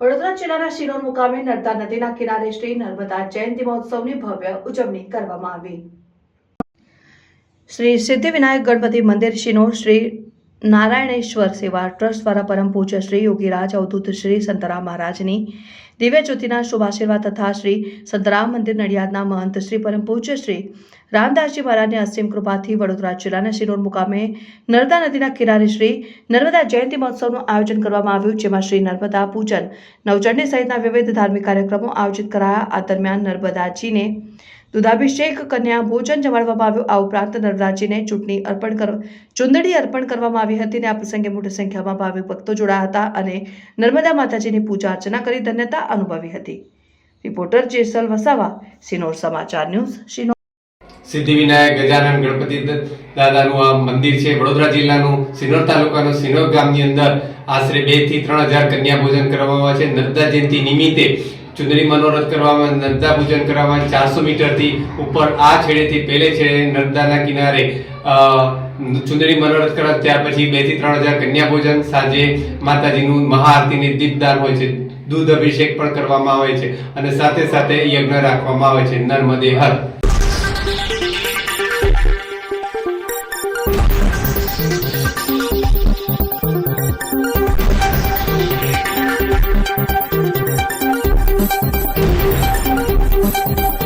વડોદરા જિલ્લાના શિનોર મુકામે નર્મદા નદીના કિનારે શ્રી નર્મદા જયંતિ મહોત્સવની ભવ્ય ઉજવણી કરવામાં આવી. શ્રી સિદ્ધિવિનાયક ગણપતિ મંદિર શિનોર શ્રી નારાયણેશ્વર સેવા ટ્રસ્ટ દ્વારા પરમ પૂજ્ય શ્રી યોગીરાજ અવધૂત શ્રી સંતરામ મહારાજની દિવ્ય જ્યોતિના શુભાશીર્વાદ તથા શ્રી સંતરામ મંદિર નડિયાદના મહંત શ્રી પરમ પૂજ્ય શ્રી રામદાસજી મહારાજની અસીમ કૃપાથી વડોદરા જિલ્લાના શિરોડ મુકામે નર્મદા નદીના કિનારે શ્રી નર્મદા જયંતિ મહોત્સવનું આયોજન કરવામાં આવ્યું, જેમાં શ્રી નર્મદા પૂજન નવચંડી સહિતના વિવિધ ધાર્મિક કાર્યક્રમો આયોજિત કરાયા. આ દરમિયાન નર્મદાજીને દુધાભિષેક, કન્યા ભોજન જમાડવામાં આવ્યું. આ ઉપરાંત નર્મદાજીને ચૂંટણી અર્પણ કર, ચુંદડી અર્પણ કરવામાં આવી હતી અને આ પ્રસંગે મોટી સંખ્યામાં ભાવિક ભક્તો જોડાયા હતા અને નર્મદા માતાજીની પૂજા અર્ચના કરી ધન્યતા અનુભવી હતી. રિપોર્ટર જેસલ વસાવા, સિનોર સમાચાર ન્યૂઝ સિનોર સિદ્ધિવિનાયક, ગજાનન, ગણપતિ દાદાનું આ મંદિર છે. વડોદરા જિલ્લાનું સિનોર તાલુકાનું સિનોર ગામની અંદર આશરે બેથી ત્રણ હજાર કન્યા ભોજન કરવામાં આવે છે. નર્મદા જયંતિ નિમિત્તે ચુંદડી મનોરથ કરવામાં નર્મદા પૂજન કરવામાં ચારસો મીટરથી ઉપર આ છેડેથી પહેલે છેડે નર્મદાના કિનારે ચુંદડી મનોરથ કરવા ત્યાર પછી બેથી ત્રણ હજાર કન્યા ભોજન, સાંજે માતાજીનું મહાઆરતીની દીપદાર હોય છે, દૂધ અભિષેક પણ કરવામાં આવે છે, અને સાથે સાથે યજ્ઞ રાખવામાં આવે છે, નર્મદે હર.